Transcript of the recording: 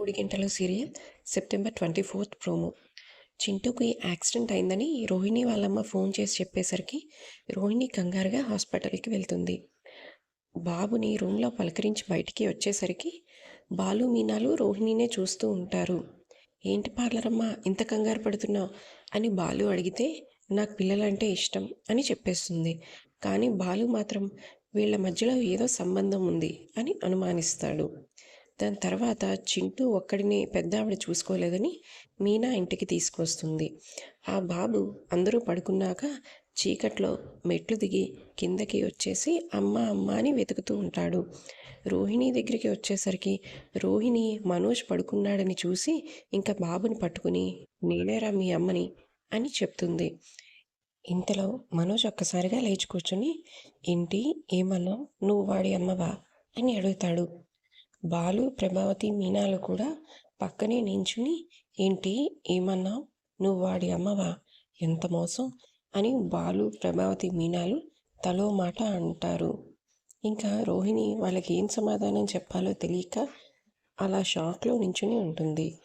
Gudi Gantalu serial September twenty fourth promo. చింటూకి accident అయిందని రోహిణి వాళ్ళమ్మ phone చేసి చెప్పేసరికి రోహిణి కంగారుగా హాస్పిటల్కి వెళ్తుంది. బాబుని రూమ్లో పలకరించి బయటికి వచ్చేసరికి బాలు మీనాలు రోహిణినే చూస్తూ ఉంటారు. ఏంటి పార్లరమ్మా ఇంత కంగారు పడుతున్నావు? అని బాలు అడిగితే నాకు పిల్లలంటే ఇష్టం అని చెప్పేస్తుంది. కానీ బాలు మాత్రం వీళ్ళ మధ్యలో ఏదో సంబంధం ఉంది అని అనుమానిస్తాడు. దాని తర్వాత చింటూ ఒక్కడిని పెద్ద ఆవిడ చూసుకోలేదని మీనా ఇంటికి తీసుకొస్తుంది. ఆ బాబు అందరూ పడుకున్నాక చీకట్లో మెట్లు దిగి కిందకి వచ్చేసి అమ్మ అమ్మ అని వెతుకుతూ ఉంటాడు. రోహిణి దగ్గరికి వచ్చేసరికి రోహిణి మనోజ్ పడుకున్నాడని చూసి ఇంకా బాబుని పట్టుకుని నేనేరా మీ అమ్మని అని చెప్తుంది. ఇంతలో మనోజ్ ఒక్కసారిగా లేచి కూర్చుని ఏంటి ఏమన్నా నువ్వు వాడి అమ్మవా? అని అడుగుతాడు. బాలు ప్రభావతి మీనాలు కూడా పక్కనే నించుని ఏంటి? ఏమన్నా నువ్వు వాడి అమ్మవా? ఎంత మోసం? అని బాలు ప్రభావతి మీనాలు తలో మాట అంటారు. ఇంకా రోహిణి వాళ్ళకి ఏం సమాధానం చెప్పాలో తెలియక అలా షాక్లో నించుని ఉంటుంది.